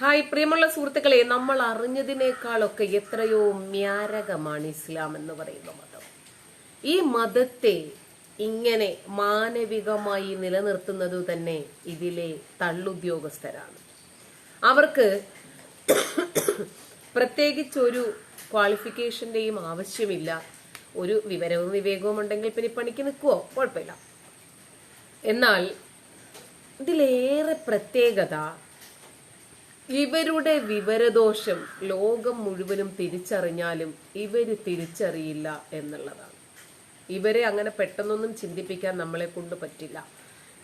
Hi പ്രിയമുള്ള സുഹൃത്തുക്കളെ നമ്മൾ അറിഞ്ഞതിനേക്കാളൊക്കെ എത്രയോ മ്യാരകമാണ് ഇസ്ലാം എന്ന് പറയുന്ന മതം. ഈ മതത്തെ ഇങ്ങനെ മാനവികമായി നിലനിർത്തുന്നത് തന്നെ ഇതിലെ തള്ളുദ്യോഗസ്ഥരാണ്. അവർക്ക് പ്രത്യേകിച്ചൊരു ക്വാളിഫിക്കേഷന്റെയും ആവശ്യമില്ല. ഒരു വിവരവും വിവേകവും ഉണ്ടെങ്കിൽ പിന്നെ പണിക്ക് നിൽക്കുവോ? കുഴപ്പമില്ല. എന്നാൽ ഇതിലേറെ പ്രത്യേകത ഇവരുടെ വിവരദോഷം ലോകം മുഴുവനും തിരിച്ചറിഞ്ഞാലും ഇവർ തിരിച്ചറിയില്ല എന്നുള്ളതാണ്. ഇവരെ അങ്ങനെ പെട്ടെന്നൊന്നും ചിന്തിപ്പിക്കാൻ നമ്മളെ കൊണ്ട് പറ്റില്ല.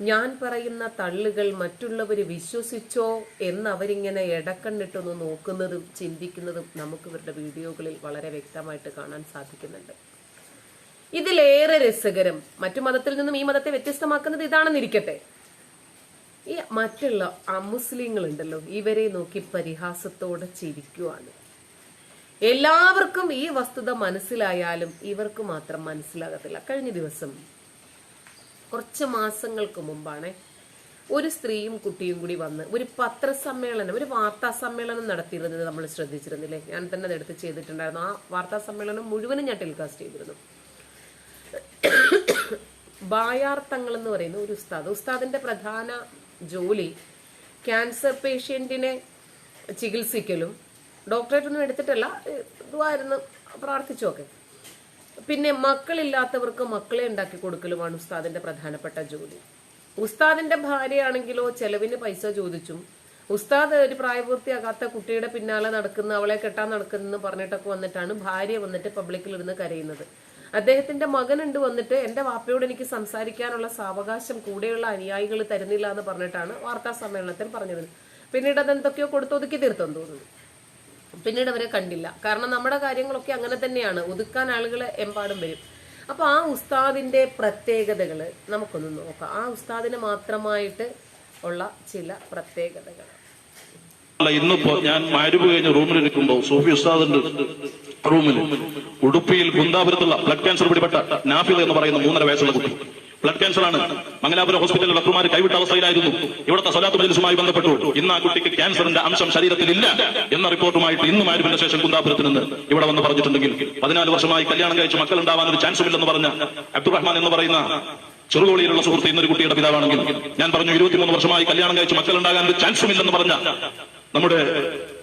ഞാൻ പറയുന്ന തള്ളുകൾ മറ്റുള്ളവർ വിശ്വസിച്ചോ എന്ന് അവരിങ്ങനെ ഇടക്കണ്ണിട്ടൊന്ന് നോക്കുന്നതും ചിന്തിക്കുന്നതും നമുക്ക് ഇവരുടെ വീഡിയോകളിൽ വളരെ വ്യക്തമായിട്ട് കാണാൻ സാധിക്കുന്നുണ്ട്. ഇതിലേറെ രസകരം മറ്റു മതത്തിൽ നിന്നും ഈ മതത്തെ വ്യത്യസ്തമാക്കുന്നത് ഇതാണെന്നിരിക്കട്ടെ. ഈ മറ്റുള്ള അമുസ്ലിങ്ങൾ ഉണ്ടല്ലോ ഇവരെ നോക്കി പരിഹാസത്തോടെ ചിരിക്കുവാണ്. എല്ലാവർക്കും ഈ വസ്തുത മനസ്സിലായാലും ഇവർക്ക് മാത്രം മനസ്സിലാകത്തില്ല. കഴിഞ്ഞ ദിവസം കുറച്ച് മാസങ്ങൾക്ക് മുമ്പാണ് ഒരു സ്ത്രീയും കുട്ടിയും കൂടി വന്ന് ഒരു പത്രസമ്മേളനം ഒരു വാർത്താ സമ്മേളനം നടത്തിയിരുന്നത് നമ്മൾ ശ്രദ്ധിച്ചിരുന്നില്ലേ? ഞാൻ തന്നെ അതെടുത്ത് ചെയ്തിട്ടുണ്ടായിരുന്നു. ആ വാർത്താ സമ്മേളനം മുഴുവനും ഞാൻ ടെലികാസ്റ്റ് ചെയ്തിരുന്നു. ബായാർ തങ്ങൾ എന്ന് പറയുന്ന ഒരു ഉസ്താദ് ഉസ്താദിന്റെ പ്രധാന ജോലി ക്യാൻസർ പേഷ്യന്റിനെ ചികിത്സിക്കലും ഡോക്ടറേറ്റ് ഒന്നും എടുത്തിട്ടല്ല ഇതുമായിരുന്നു പ്രാർത്ഥിച്ചുമൊക്കെ പിന്നെ മക്കളില്ലാത്തവർക്ക് മക്കളെ ഉണ്ടാക്കി കൊടുക്കലുമാണ് ഉസ്താദിന്റെ പ്രധാനപ്പെട്ട ജോലി. ഉസ്താദിന്റെ ഭാര്യയാണെങ്കിലോ ചെലവിന് പൈസ ചോദിച്ചും ഉസ്താദ് ഒരു പ്രായപൂർത്തിയാകാത്ത കുട്ടിയുടെ പിന്നാലെ നടക്കുന്ന അവളെ കെട്ടാൻ നടക്കുന്നെന്ന് പറഞ്ഞിട്ടൊക്കെ വന്നിട്ടാണ് ഭാര്യ വന്നിട്ട് പബ്ലിക്കിൽ ഇരുന്ന് കരയുന്നത്. അദ്ദേഹത്തിന്റെ മകനുണ്ട് വന്നിട്ട് എന്റെ വാപ്പയോട് എനിക്ക് സംസാരിക്കാനുള്ള സാവകാശം കൂടെയുള്ള അനുയായികൾ തരുന്നില്ല എന്ന് പറഞ്ഞിട്ടാണ് വാർത്താ സമ്മേളനത്തിൽ പറഞ്ഞത്. പിന്നീട് അതെന്തൊക്കെയോ കൊടുത്തൊതുക്കി തീർത്തെന്ന് തോന്നുന്നു. പിന്നീട് അവരെ കണ്ടില്ല. കാരണം നമ്മുടെ കാര്യങ്ങളൊക്കെ അങ്ങനെ തന്നെയാണ്. ഒതുക്കാൻ ആളുകൾ എമ്പാടും വരും. അപ്പൊ ആ ഉസ്താദിന്റെ പ്രത്യേകതകൾ നമുക്കൊന്ന് നോക്കാം. ആ ഉസ്താദിന് മാത്രമായിട്ട് ഉള്ള ചില പ്രത്യേകതകൾ. ഇന്നിപ്പോ ഞാൻ മാരുപ് കഴിഞ്ഞ റൂമിലിരിക്കുമ്പോ സൂഫി ഉസ്താദിന്റെ റൂമിൽ ഉടുപ്പിയിൽ കുന്താപുരത്തുള്ള ബ്ലഡ് ക്യാൻസർ പിടിപെട്ട നാഫിൽ എന്ന് പറയുന്ന മൂന്നര വയസ്സുള്ള കുട്ടി. ബ്ലഡ് ക്യാൻസർ ആണ്. മംഗലാപുരം ഹോസ്പിറ്റലിൽ ഡോക്ടർമാർ കൈവിട്ട അവസ്ഥയിലായിരുന്നു. ഇവിടുത്തെ സ്വലാത്ത് മജലിസുമായി ബന്ധപ്പെട്ടു. ഇന്ന് ആ കുട്ടിക്ക് ക്യാൻസറിന്റെ അംശം ശരീരത്തിൽ ഇല്ല എന്ന റിപ്പോർട്ടുമായിട്ട് ഇന്നും ആരുമിന് ശേഷം കുന്താപുരത്ത് നിന്ന് ഇവിടെ വന്ന് പറഞ്ഞിട്ടുണ്ടെങ്കിൽ പതിനാല് വർഷമായി കല്യാണം കഴിച്ച് മക്കൾ ഉണ്ടാവാൻ ഒരു ചാൻസും ഇല്ലെന്ന് പറഞ്ഞ അബ്ദുറഹ്മാൻ എന്ന് പറയുന്ന ചെറുകോളിയിലുള്ള സുഹൃത്ത് ഇന്നൊരു കുട്ടിയുടെ പിതാവാണെങ്കിൽ ഞാൻ പറഞ്ഞു ഇരുപത്തിമൂന്ന് വർഷമായി കല്യാണം കഴിച്ച് മക്കൾ ഉണ്ടാകാൻ ഒരു ചാൻസും ഇല്ലെന്ന് പറഞ്ഞ നമ്മുടെ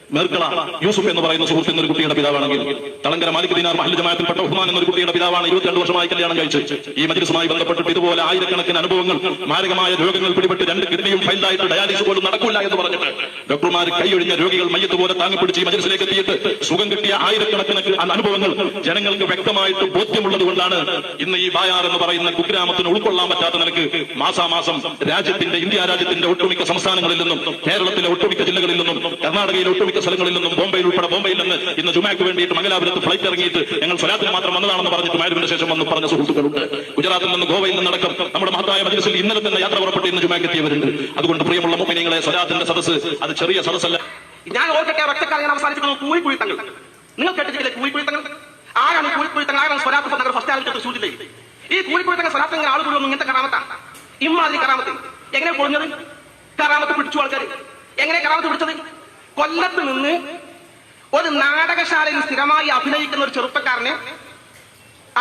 മേർക്കള യൂസുഫ് എന്ന് പറയുന്ന സുഹൃത്ത് എന്നൊരു കുട്ടിയുടെ പിതാവാണെങ്കിൽ തളങ്കര മാലിക് ദിനാർ മഹൽ ജമാഅത്തിൽപ്പെട്ട ഉഹ്മാൻ എന്നൊരു കുട്ടിയുടെ പിതാവാണ് ഇരുപത്തിരണ്ട് വർഷമായി കല്യാണം കഴിച്ചു. ഈ മജിസുമായി ബന്ധപ്പെട്ടിട്ട് ഇതുപോലെ ആയിരക്കണക്കിന് അനുഭവങ്ങൾ മാരകമായ രോഗങ്ങൾ പിടിപെട്ട് രണ്ട് കിഡ്നിയും ഫൈൽഡായിട്ട് ഡയാലിസിസ് പോലും നടക്കില്ല എന്ന് പറഞ്ഞിട്ട് ഡോക്ടർമാർ കൈയൊഴിഞ്ഞ രോഗികൾ മയ്യത്ത് പോലെ താങ്ങിപ്പിടിച്ച് ഈ മജിസിലേക്ക് എത്തിയിട്ട് സുഖം കിട്ടിയ ആയിരക്കണക്കിന് അനുഭവങ്ങൾ ജനങ്ങൾക്ക് വ്യക്തമായിട്ട് ബോധ്യമുള്ളത് കൊണ്ടാണ് ഇന്ന് ഈ ബായാർ എന്ന് പറയുന്ന കുഗ്രാമത്തിന് ഉൾക്കൊള്ളാൻ പറ്റാത്ത നിനക്ക് മാസാമാസം രാജ്യത്തിന്റെ ഇന്ത്യ രാജ്യത്തിന്റെ ഒട്ടുമിക്ക സംസ്ഥാനങ്ങളിൽ നിന്നും കേരളത്തിലെ ഒട്ടുമിക്ക ജില്ലകളിൽ നിന്നും കർണാടകയിലെ ഒട്ടുമിക്ക സ്ഥലങ്ങളിൽ നിന്നും ബോംബെയിൽ ഉൾപ്പെടെ ബോംബെയിൽ നിന്ന് ഇന്ന് ജുമാക്ക് വേണ്ടിയിട്ട് മംഗലാപുരത്ത് ഫ്ലൈറ്റ് ഇറങ്ങിയിട്ട് ഞങ്ങൾ സ്വലാത്തിന് മാത്രം വന്നതാണെന്ന് പറഞ്ഞിട്ട് മാരുവിന്റെ ശേഷം വന്ന് പറഞ്ഞ സുഹൃത്തുക്കളുണ്ട്. ഗുജറാത്തിൽ നിന്ന് ഗോവയിൽ നിന്ന് നടക്കും നമ്മുടെ മഹത്തായ മജ്ലിസിൽ ഇന്നലെ തന്നെ യാത്ര പുറപ്പെട്ട് ഇന്ന് ജുമാക്ക് എത്തിയവരുണ്ട്. അതുകൊണ്ട് പ്രിയമുള്ള മുമ്പിനെ സ്വലാത്തിന്റെ സദസ്സ് അത് ചെറിയ സദസ്സല്ല. ഞാൻ ഓർക്കട്ടെ ഒറ്റക്കാലം ഞാൻ അവസാനിപ്പിക്കുന്നത് കൂലിക്കുഴിത്തങ്ങൾ. നിങ്ങൾ കേട്ടിട്ടില്ലേ കൂലിക്കുഴിത്തങ്ങൾ? ആരാണ് കൂലിക്കുഴിത്തങ്ങൾ? ആരാണ് സ്വലാത്ത് നഗർ ഫസ്റ്റ് ആലോചിച്ച തൃശ്ശൂർ ഈ കൂലിക്കുഴിത്തങ്ങൾ സ്വലാത്ത് ഇങ്ങനെ ആൾ മുഴുവൻ ഇങ്ങനത്തെ കറാമത്താണ്. ഇമ്മാതിരി കറാമത്ത്. എങ്ങനെ പൊളിഞ്ഞത് കറാമത്ത് പിടിച്ചു ആൾക്കാർ എങ്ങനെ കറാമത്ത് പിടിച്ചത്? കൊല്ലത്ത് നിന്ന് ഒരു നാടകശാലയിൽ സ്ഥിരമായി അഭിനയിക്കുന്ന ഒരു ചെറുപ്പക്കാരനെ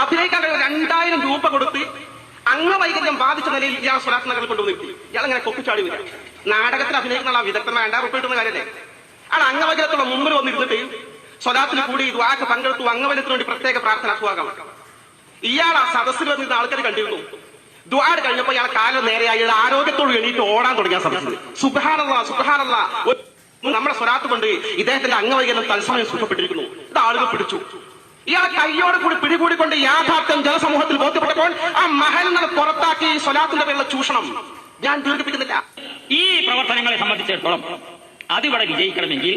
അഭിനയിക്കാൻ രണ്ടായിരം രൂപ കൊടുത്ത് അംഗവൈകല്യം ബാധിച്ച നിലയിൽ ഇയാൾ സ്വലാത്ത് നഗറിൽ കൊണ്ടുവന്നിരുത്തി ഇയാൾ ഇങ്ങനെ കൊപ്പിച്ചാടി വരിക. നാടകത്തിൽ അഭിനയിക്കുന്ന ആ വിദഗ്ധൻ രണ്ടായിരം രൂപ കിട്ടുന്ന കാര്യമല്ലേ ആണ് അംഗവൈകല്യത്തുള്ള മുമ്പിൽ വന്നിരുന്നിട്ട് സ്വരാത്തിൽ കൂടി ദ്വാക്ക് പങ്കെടുത്തു. അംഗവൈകല്യത്തിന് വേണ്ടി പ്രത്യേക പ്രാർത്ഥന സുഖാകം ഇയാൾ ആ സദസ്സിൽ വന്നിരുന്ന ആൾക്കാർ കണ്ടിരുന്നു. ദ്വാട് കഴിഞ്ഞപ്പോൾ ഇയാൾ കാലം നേരെയായി. ആരോഗ്യത്തോട് എണീറ്റ് ഓടാൻ തുടങ്ങിയ സദസ്സിൽ സുബാനല്ല സുബാനല്ല നമ്മുടെ സ്വരാത്ത് കൊണ്ട് ഇദ്ദേഹത്തിന്റെ അംഗവൈകല്യം തത്സമയം സുഖപ്പെട്ടിരിക്കുന്നു ഇത് ആളുകൾ പിടിച്ചു. ഇയാളെ കയ്യോട് കൂടി പിടികൂടിക്കൊണ്ട് യാഥാർത്ഥ്യം ജനസമൂഹത്തിൽ ബോധ്യപ്പെട്ടപ്പോൾ ആ മഹലിനെ പുറത്താക്കി സ്വലാത്തിന്റെ പേരിലുള്ള ചൂഷണം ഞാൻ ദീർഘിപ്പിക്കുന്നില്ല. ഈ പ്രവർത്തനങ്ങളെ സംബന്ധിച്ചിടത്തോളം അതിവിടെ വിജയിക്കണമെങ്കിൽ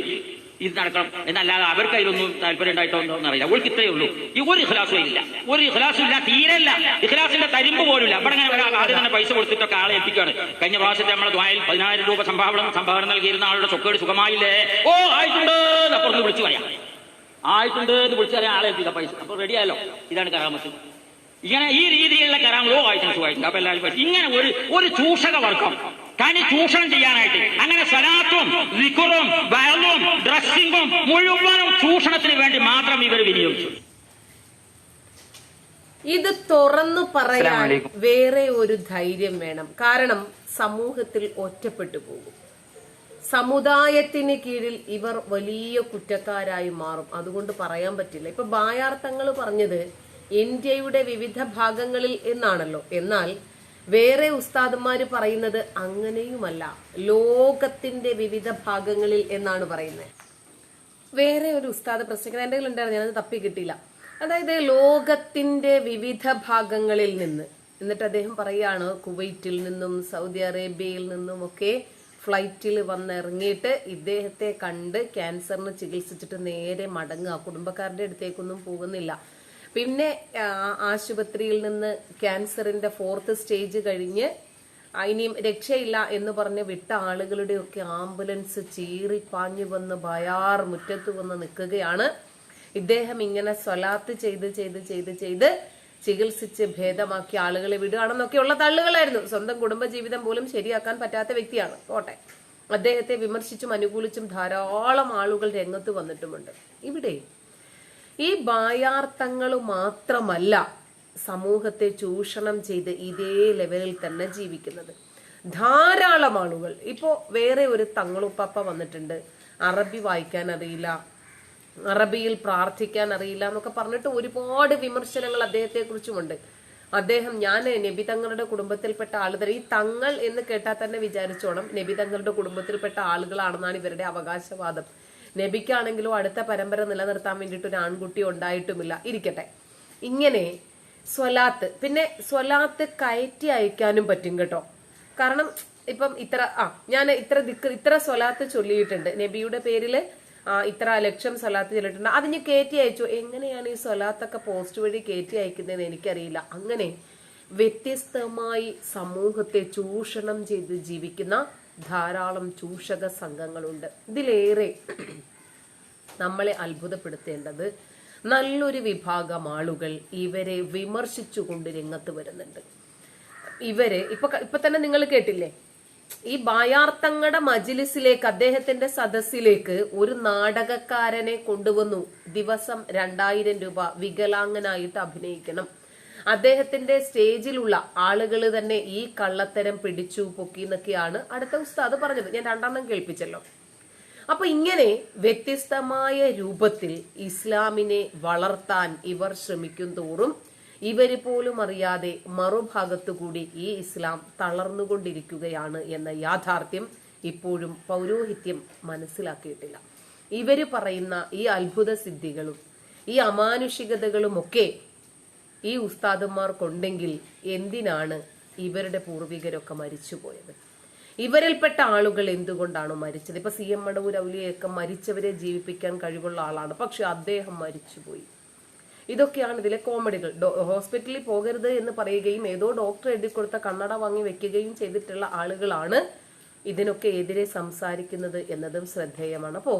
ഇത് നടക്കണം. എന്നല്ലാതെ അവർക്ക് അതിലൊന്നും താല്പര്യം ഉണ്ടായിട്ടോ എന്ന് അറിയില്ല അവൾക്ക് ഇത്രയേ ഉള്ളൂ. ഈ ഒരു ഇഖ്ലാസും ഇല്ല. ഒരു ഇഖ്ലാസും ഇല്ല തീരല്ല ഇഖ്ലാസിന്റെ തരിമ്പ് പോലും ഇല്ല. അവിടെ അങ്ങനെ ആദ്യം തന്നെ പൈസ കൊടുത്തിട്ടൊക്കെ ആളെ ഏൽപ്പിക്കുകയാണ്. കഴിഞ്ഞ പ്രാവശ്യത്തെ നമ്മുടെ ദ്വായിൽ പതിനായിരം രൂപ സംഭാവന സംഭാവന നൽകിയിരുന്ന ആളുടെ ചൊക്കേട് സുഖമായില്ലേ? ഓ ആയിട്ടുണ്ട് അപ്പുറത്ത് വിളിച്ചു പറയാം. ആയിട്ടുണ്ട് എന്ന് വിളിച്ചു പറയാൻ ആളെ ഏൽപ്പിക്കാം പൈസ. അപ്പൊ റെഡിയായല്ലോ ഇതാണ് കരാമസ് ഇങ്ങനെ ഈ രീതിയിലുള്ള കരാമോ ആയിട്ടുണ്ട് സുഖമായിട്ടുണ്ട്. അപ്പൊ എല്ലാവരും ഇങ്ങനെ ഒരു ഒരു ചൂഷക വർഗം. തനി ചൂഷണം ചെയ്യാനായിട്ട്. അങ്ങനെ സലാത്തും വിക്കുറും വയലും ഡ്രസ്സിങ്ങും മുഴുവനും ചൂഷണത്തിന് വേണ്ടി മാത്രം ഇവർ വിനിയോഗിച്ചു. ഇത് തുറന്നു പറയാൻ വേറെ ഒരു ധൈര്യം വേണം. കാരണം സമൂഹത്തിൽ ഒറ്റപ്പെട്ടു പോകും. സമുദായത്തിന് കീഴിൽ ഇവർ വലിയ കുറ്റക്കാരായി മാറും. അതുകൊണ്ട് പറയാൻ പറ്റില്ല. ഇപ്പൊ ബായാർത്ഥങ്ങൾ പറഞ്ഞത് ഇന്ത്യയുടെ വിവിധ ഭാഗങ്ങളിൽ എന്നാണല്ലോ. എന്നാൽ വേറെ ഉസ്താദന്മാർ പറയുന്നത് അങ്ങനെയുമല്ല. ലോകത്തിന്റെ വിവിധ ഭാഗങ്ങളിൽ എന്നാണ് പറയുന്നത്. വേറെ ഒരു ഉസ്താദ് പ്രസംഗം എന്റെ ഉണ്ടായിരുന്നു ഞാനത് തപ്പി കിട്ടിയില്ല. അതായത് ലോകത്തിന്റെ വിവിധ ഭാഗങ്ങളിൽ നിന്ന്. എന്നിട്ട് അദ്ദേഹം പറയാണ് കുവൈറ്റിൽ നിന്നും സൗദി അറേബ്യയിൽ നിന്നും ഒക്കെ ഫ്ലൈറ്റിൽ വന്നിറങ്ങിയിട്ട് ഇദ്ദേഹത്തെ കണ്ട് ക്യാൻസറിന് ചികിത്സിച്ചിട്ട് നേരെ മടങ്ങുക. കുടുംബക്കാരുടെ അടുത്തേക്കൊന്നും പോകുന്നില്ല. പിന്നെ ആശുപത്രിയിൽ നിന്ന് ക്യാൻസറിന്റെ ഫോർത്ത് സ്റ്റേജ് കഴിഞ്ഞ് ഇനിയും രക്ഷയില്ല എന്ന് പറഞ്ഞ് വിട്ട ആളുകളുടെയൊക്കെ ആംബുലൻസ് ചീറി പാഞ്ഞു വന്ന് ഭയാർ മുറ്റത്ത് വന്ന് നിൽക്കുകയാണ്. ഇദ്ദേഹം ഇങ്ങനെ സ്വലാത്ത് ചെയ്ത് ചെയ്ത് ചെയ്ത് ചെയ്ത് ചികിത്സിച്ച് ഭേദമാക്കി ആളുകളെ വിടുകയാണെന്നൊക്കെയുള്ള തള്ളുകളായിരുന്നു. സ്വന്തം കുടുംബജീവിതം പോലും ശരിയാക്കാൻ പറ്റാത്ത വ്യക്തിയാണ്. കോട്ടെ അദ്ദേഹത്തെ വിമർശിച്ചും അനുകൂലിച്ചും ധാരാളം ആളുകൾ രംഗത്ത് വന്നിട്ടുമുണ്ട്. ഇവിടെ ഈ ബായാർത്ഥങ്ങൾ മാത്രമല്ല സമൂഹത്തെ ചൂഷണം ചെയ്ത് ഇതേ ലെവലിൽ തന്നെ ജീവിക്കുന്നത്. ധാരാളം ആളുകൾ. ഇപ്പോൾ വേറെ ഒരു തങ്ങളുപ്പാപ്പ വന്നിട്ടുണ്ട്. അറബി വായിക്കാൻ അറിയില്ല. അറബിയിൽ പ്രാർത്ഥിക്കാൻ അറിയില്ല എന്നൊക്കെ പറഞ്ഞിട്ട് ഒരുപാട് വിമർശനങ്ങൾ അദ്ദേഹത്തെ കുറിച്ചുമുണ്ട് അദ്ദേഹം ഞാൻ നബി തങ്ങളുടെ കുടുംബത്തിൽപ്പെട്ട ആളുകൾ ഈ തങ്ങൾ എന്ന് കേട്ടാൽ തന്നെ വിചാരിച്ചോണം നബി തങ്ങളുടെ കുടുംബത്തിൽപ്പെട്ട ആളുകളാണെന്നാണ് ഇവരുടെ അവകാശവാദം. നബിക്കാണെങ്കിലോ അടുത്ത പരമ്പര നിലനിർത്താൻ വേണ്ടിയിട്ട് ഒരു ആൺകുട്ടി ഉണ്ടായിട്ടുമില്ല. ഇരിക്കട്ടെ. ഇങ്ങനെ സ്വലാത്ത് പിന്നെ സ്വലാത്ത് കയറ്റി അയക്കാനും പറ്റും കേട്ടോ. കാരണം ഇപ്പം ഇത്ര ആ ഞാൻ ഇത്ര ദിക്ക് ഇത്ര സ്വലാത്ത് ചൊല്ലിയിട്ടുണ്ട്. നബിയുടെ പേരിൽ ഇത്ര ലക്ഷം സ്വലാത്ത് ചൊല്ലിയിട്ടുണ്ട്. അത് ഞാൻ കയറ്റി അയച്ചു. എങ്ങനെയാണ് ഈ സ്വലാത്തൊക്കെ പോസ്റ്റ് വഴി കയറ്റി അയക്കുന്നതെന്ന് എനിക്കറിയില്ല. അങ്ങനെ വ്യത്യസ്തമായി സമൂഹത്തെ ചൂഷണം ചെയ്ത് ജീവിക്കുന്ന ധാരാളം ചൂഷക സംഘങ്ങളുണ്ട്. ഇതിലേറെ നമ്മളെ അത്ഭുതപ്പെടുത്തേണ്ടത് നല്ലൊരു വിഭാഗം ആളുകൾ ഇവരെ വിമർശിച്ചുകൊണ്ട് രംഗത്ത് വരുന്നുണ്ട്. ഇവർ ഇപ്പൊ ഇപ്പൊ തന്നെ നിങ്ങൾ കേട്ടില്ലേ? ഈ ബായാർത്ഥങ്ങളുടെ മജിലിസിലേക്ക് അദ്ദേഹത്തിന്റെ സദസ്സിലേക്ക് ഒരു നാടകക്കാരനെ കൊണ്ടുവന്നു. ദിവസം രണ്ടായിരം രൂപ വികലാംഗനായിട്ട് അഭിനയിക്കണം. അദ്ദേഹത്തിന്റെ സ്റ്റേജിലുള്ള ആളുകൾ തന്നെ ഈ കള്ളത്തരം പിടിച്ചു പൊക്കി എന്നൊക്കെയാണ് അടുത്ത ഉസ്താദ് പറഞ്ഞത്. ഞാൻ രണ്ടെണ്ണം കേൾപ്പിച്ചല്ലോ. അപ്പൊ ഇങ്ങനെ വ്യത്യസ്തമായ രൂപത്തിൽ ഇസ്ലാമിനെ വളർത്താൻ ഇവർ ശ്രമിക്കും തോറും ഇവർ പോലും അറിയാതെ മറുഭാഗത്തുകൂടി ഈ ഇസ്ലാം തളർന്നുകൊണ്ടിരിക്കുകയാണ് എന്ന യാഥാർത്ഥ്യം ഇപ്പോഴും പൗരോഹിത്യം മനസ്സിലാക്കിയിട്ടില്ല. ഇവർ പറയുന്ന ഈ അത്ഭുത സിദ്ധികളും ഈ അമാനുഷികതകളുമൊക്കെ ഈ ഉസ്താദന്മാർക്കുണ്ടെങ്കിൽ എന്തിനാണ് ഇവരുടെ പൂർവികരൊക്കെ മരിച്ചുപോയത്? ഇവരിൽപ്പെട്ട ആളുകൾ എന്തുകൊണ്ടാണ് മരിച്ചത്? ഇപ്പൊ സി എം മടവൂർ ഔലിയൊക്കെ മരിച്ചവരെ ജീവിപ്പിക്കാൻ കഴിവുള്ള ആളാണ്. പക്ഷെ അദ്ദേഹം മരിച്ചുപോയി. ഇതൊക്കെയാണ് ഇതിലെ കോമഡികൾ. ഹോസ്പിറ്റലിൽ പോകരുത് എന്ന് പറയുകയും ഏതോ ഡോക്ടർ എഴുതി കൊടുത്ത കണ്ണട വാങ്ങി വെക്കുകയും ചെയ്തിട്ടുള്ള ആളുകളാണ് ഇതിനൊക്കെ എതിരെ സംസാരിക്കുന്നത് എന്നതും ശ്രദ്ധേയമാണ്. അപ്പോ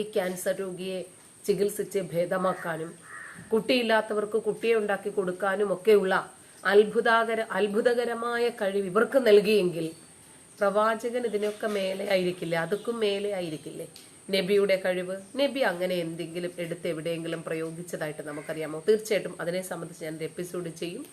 ഈ ക്യാൻസർ രോഗിയെ ചികിത്സിച്ച് ഭേദമാക്കാനും കുട്ടിയില്ലാത്തവർക്ക് കുട്ടിയെ ഉണ്ടാക്കി കൊടുക്കാനും ഒക്കെയുള്ള അത്ഭുതാകര അത്ഭുതകരമായ കഴിവ് ഇവർക്ക് നൽകിയെങ്കിൽ പ്രവാചകൻ ഇതിനൊക്കെ മേലെ ആയിരിക്കില്ലേ? അതൊക്കെ മേലെ ആയിരിക്കില്ലേ? നബിയുടെ കഴിവ്? നബി അങ്ങനെ എന്തെങ്കിലും എടുത്ത് എവിടെയെങ്കിലും പ്രയോഗിച്ചതായിട്ട് നമുക്കറിയാമോ? തീർച്ചയായിട്ടും അതിനെ സംബന്ധിച്ച് ഞാൻ എപ്പിസോഡ് ചെയ്യും.